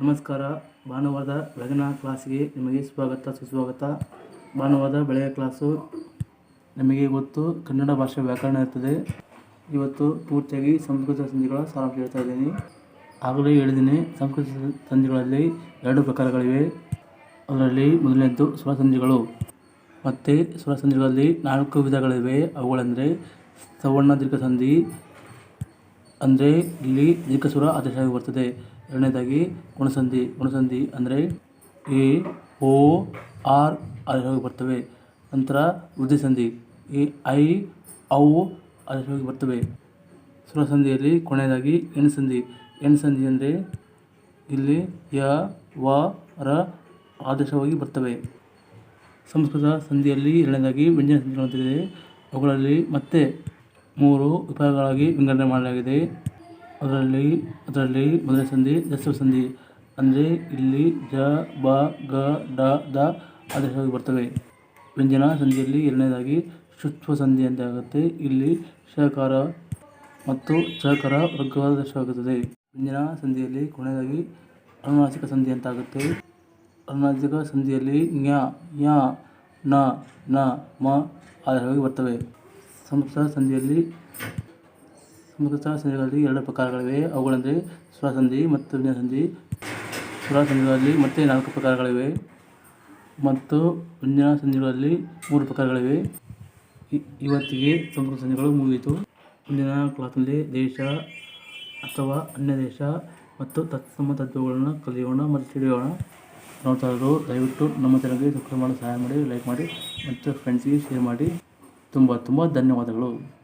ನಮಸ್ಕಾರ. ಭಾನುವಾರದ ಬೆಳಗಿನ ಕ್ಲಾಸಿಗೆ ನಿಮಗೆ ಸ್ವಾಗತ ಸುಸ್ವಾಗತ. ಭಾನುವಾರದ ಬೆಳಗ್ಗೆ ಕ್ಲಾಸು. ನಿಮಗೆ ಇವತ್ತು ಕನ್ನಡ ಭಾಷೆ ವ್ಯಾಕರಣ ಇರ್ತದೆ. ಇವತ್ತು ಪೂರ್ತಿಯಾಗಿ ಸಂಸ್ಕೃತ ಸಂಧಿಗಳ ಸಾರಾಂಶ ಹೇಳ್ತಾ ಇದ್ದೀನಿ. ಆಗಲೇ ಹೇಳಿದ್ದೀನಿ, ಸಂಸ್ಕೃತ ಸಂಧಿಗಳಲ್ಲಿ ಎರಡು ಪ್ರಕಾರಗಳಿವೆ. ಅದರಲ್ಲಿ ಮೊದಲನೇದ್ದು ಸ್ವರ ಸಂಧಿಗಳು. ಮತ್ತು ಸ್ವರ ಸಂಧಿಗಳಲ್ಲಿ ನಾಲ್ಕು ವಿಧಗಳಿವೆ. ಅವುಗಳೆಂದರೆ ಸವರ್ಣ ದೀರ್ಘ ಸಂಧಿ ಅಂದರೆ ಇಲ್ಲಿ ದೀರ್ಘಸ್ವರ ಆದೇಶವಾಗಿ ಬರ್ತದೆ. ಎರಡನೇದಾಗಿ ಗುಣಸಂಧಿ ಗುಣಸಂಧಿ ಅಂದರೆ ಎ, ಓ, ಆರ್ ಆದೇಶವಾಗಿ ಬರ್ತವೆ. ನಂತರ ವೃದ್ಧಿ ಸಂಧಿ ಎ, ಐ, ಔ ಆದೇಶವಾಗಿ ಬರ್ತವೆ. ಸ್ವರಸಂಧಿಯಲ್ಲಿ ಕೊನೆಯದಾಗಿ ಎಣ್ ಸಂಧಿ ಎಣ್ ಸಂಧಿ ಅಂದರೆ ಇಲ್ಲಿ ಯ, ವ, ರ ಆದೇಶವಾಗಿ ಬರ್ತವೆ. ಸಂಸ್ಕೃತ ಸಂಧಿಯಲ್ಲಿ ಎರಡನೇದಾಗಿ ವ್ಯಂಜನ ಸಂಧಿಗಳಂತಿದೆ. ಅವುಗಳಲ್ಲಿ ಮತ್ತೆ ಮೂರು ವಿಭಾಗಗಳಾಗಿ ವಿಂಗಡಣೆ ಮಾಡಲಾಗಿದೆ. ಅದರಲ್ಲಿ ಅದರಲ್ಲಿ ಮೊದಲನೇ ಸಂಧಿ ಜಸ್ವ ಸಂಧಿ. ಅಂದರೆ ಇಲ್ಲಿ ಜ, ಬ, ಗ, ಡ, ದ ಆದೇಶವಾಗಿ ಬರ್ತವೆ. ವ್ಯಂಜನ ಸಂಧಿಯಲ್ಲಿ ಎರಡನೇದಾಗಿ ಶುತ್ವ ಸಂಧಿ ಅಂತ ಆಗುತ್ತೆ. ಇಲ್ಲಿ ಶಕಾರ ಮತ್ತು ಚಕಾರ ವರ್ಗವಾದ ಆದೇಶವಾಗುತ್ತದೆ ವ್ಯಂಜನ ಸಂಧಿಯಲ್ಲಿ ಕೊನೆಯದಾಗಿ ಅನುನಾಸಿಕ ಸಂಧಿ ಅಂತ ಆಗುತ್ತೆ. ಅನುನಾಸಿಕ ಸಂಧಿಯಲ್ಲಿ ಞ ಯ, ನ ನ, ಮ ಆದೇಶವಾಗಿ ಬರ್ತವೆ. ಸಂಸ್ಕೃತ ಸಂಧಿಯಲ್ಲಿ ಸಮುದ್ರ ಸಂಧಿಗಳಲ್ಲಿ ಎರಡು ಪ್ರಕಾರಗಳಿವೆ. ಅವುಗಳೆಂದರೆ ಸ್ವಸಂಧಿ ಮತ್ತು ವಿನ್ಯಾಸಂಧಿ. ಸಂಧಿಗಳಲ್ಲಿ ಮತ್ತೆ ನಾಲ್ಕು ಪ್ರಕಾರಗಳಿವೆ ಮತ್ತು ವ್ಯಂಜನ ಸಂಧಿಗಳಲ್ಲಿ ಮೂರು ಪ್ರಕಾರಗಳಿವೆ. ಇವತ್ತಿಗೆ ಸಂಸ್ಕೃತ ಸಂಧಿಗಳು ಮುಗಿಯಿತು. ಮುಂದಿನ ಕ್ಲಾಸ್ನಲ್ಲಿ ದೇಶ ಅಥವಾ ಅನ್ಯ ದೇಶ ಮತ್ತು ತತ್ಸಮ ತತ್ವಗಳನ್ನು ಕಲಿಯೋಣ ಮತ್ತು ತಿಳಿಯೋಣ. ನೋಡ್ತಾ ಇರೋರು ದಯವಿಟ್ಟು ನಮ್ಮ ಚಾನಲ್ಗೆ ಸಬ್ಸ್ಕ್ರೈಬ್ ಮಾಡಲು ಸಹಾಯ ಮಾಡಿ ಲೈಕ್ ಮಾಡಿ ಮತ್ತು ಫ್ರೆಂಡ್ಸ್ಗೆ ಶೇರ್ ಮಾಡಿ. ತುಂಬ ತುಂಬ ಧನ್ಯವಾದಗಳು.